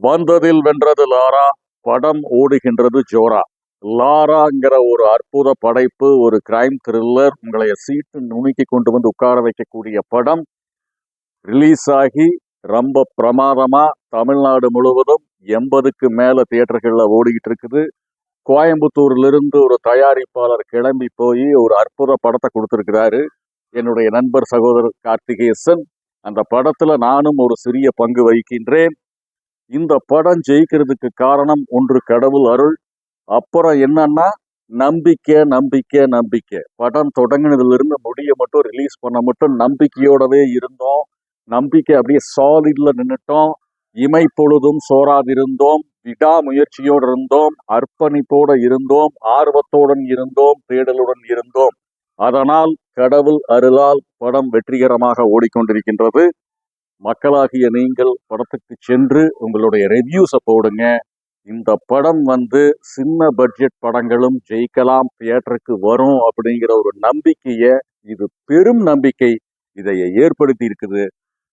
வந்ததில் வென்றது லாரா படம் ஓடுகின்றது ஜோரா. லாராங்கிற ஒரு அற்புத படைப்பு ஒரு கிரைம் த்ரில்லர் உங்களை சீட்டு நுணுக்கி கொண்டு வந்து உட்கார வைக்கக்கூடிய படம் ரிலீஸ் ஆகி ரொம்ப பிரமாதமா தமிழ்நாடு முழுவதும் எண்பதுக்கு மேல தியேட்டர்களில் ஓடிக்கிட்டு இருக்குது கோயம்புத்தூர்லிருந்து ஒரு தயாரிப்பாளர் கிளம்பி போய் ஒரு அற்புத படத்தை கொடுத்துருக்கிறாரு. என்னுடைய நண்பர் சகோதரர் கார்த்திகேசன். அந்த படத்துல நானும் ஒரு சிறிய பங்கு வகிக்கின்றேன். இந்த படம் ஜெயிக்கிறதுக்கு காரணம் ஒன்று கடவுள் அருள். அப்புறம் என்னன்னா நம்பிக்கை நம்பிக்கை நம்பிக்கை. படம் தொடங்கினதுலேருந்து முடிய மட்டும் ரிலீஸ் பண்ண மட்டும் நம்பிக்கையோடவே இருந்தோம். நம்பிக்கை அப்படியே சாலிடில் நின்றுட்டோம் இமை பொழுதும் சோறாதிருந்தோம் விடாமுயற்சியோடு இருந்தோம். அர்ப்பணிப்போடு இருந்தோம். ஆர்வத்துடன் இருந்தோம். தேடலுடன் இருந்தோம். அதனால் கடவுள் அருளால் படம் வெற்றிகரமாக ஓடிக்கொண்டிருக்கின்றது. மக்களாகிய நீங்கள் படத்துக்கு சென்று உங்களுடைய ரிவ்யூஸை போடுங்க. இந்த படம் வந்து சின்ன பட்ஜெட் படங்களும் ஜெயிக்கலாம் தியேட்டருக்கு வரும் அப்படிங்கிற ஒரு நம்பிக்கையை இது பெரும் நம்பிக்கை இதை ஏற்படுத்தி இருக்குது.